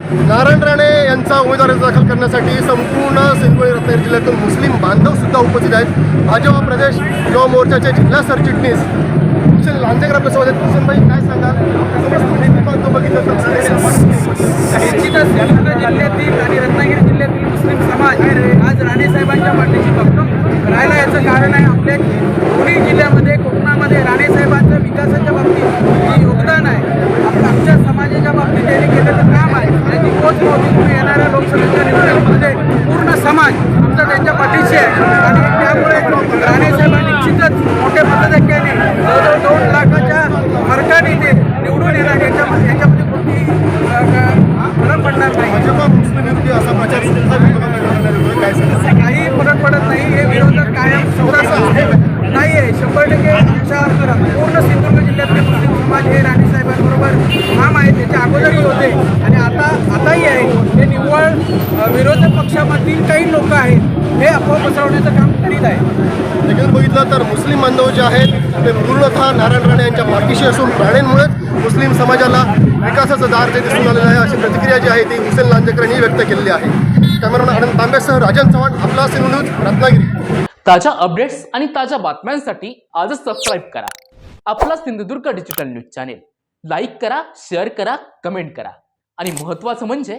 नारायण राणे यांचा उमेदवारी दाखल करण्यासाठी संपूर्ण सिंधुदुर्ग रत्नागिरी जिल्ह्यातून मुस्लिम बांधव सुद्धा उपस्थित आहेत. भाजपा प्रदेश युवा मोर्चाचे जिल्हा सरचिटणीस हुसेन लांजेकर आपल्यासोबत आहेत. हुसेनभाई काय सांगाल? बघितलं तर निश्चितच सिंधुदुर्ग जिल्ह्यातील आणि रत्नागिरी जिल्ह्यातील मुस्लिम समाज आज राणेसाहेबांच्या पाठीशी भक्कम राहिला याचं कारण आहे आपल्या पुणे जिल्ह्यामध्ये कोकणामध्ये राणेसाहेबांचं विकासाच्या बाबतीत जे योगदान आहे आप- आमच्या समाजाच्या बाबतीत मोठी येणाऱ्या लोकसभेच्या निवडणुकीमध्ये पूर्ण समाज आमचा त्यांच्या पाठीशी आहे. आणि त्यामुळे राणेसाहेबांनी निश्चितच मोठ्या मताधिक्याने जवळजवळ दोन लाखाच्या फरकाने ते निवडून येणार. याच्यामध्ये याच्यामध्ये कोणती फरक पडणार नाही. असा प्रचार काही फरक पडत नाही. हे विरोधक कायम स्वतःच नाही आहे शंभर टक्के पूर्ण सिंधुदुर्ग जिल्ह्यातले मुस्लिम समाज हे राणेसाहेबांबरोबर ठाम आहे त्याच्या अगोदरही होते. विरोधक पक्षामधील काही लोक आहेत हे अफवा पसरवण्याचं काम करीत आहे एकंदर बघितलं तर मुस्लिम बांधव जे आहेत ते पूर्णतः नारायण राणे यांच्या पाठीशी असून राणेंमुळेच मुस्लिम समाजाला विकासाचं दार जे दिसून आलेलं आहे अशी प्रतिक्रिया जी आहे ती हुसेन लांजेकर यांनी व्यक्त केलेली आहे. कॅमेरामॅन आनंद तांबेसह राजन चव्हाण आपला सिंधू न्यूज रत्नागिरी. ताज्या अपडेट्स आणि ताज्या बातम्यांसाठी आजच सबस्क्राईब करा. आपला Sindhudurg digital news channel like करा शेअर करा कमेंट करा. आणि महत्त्वाचं म्हणजे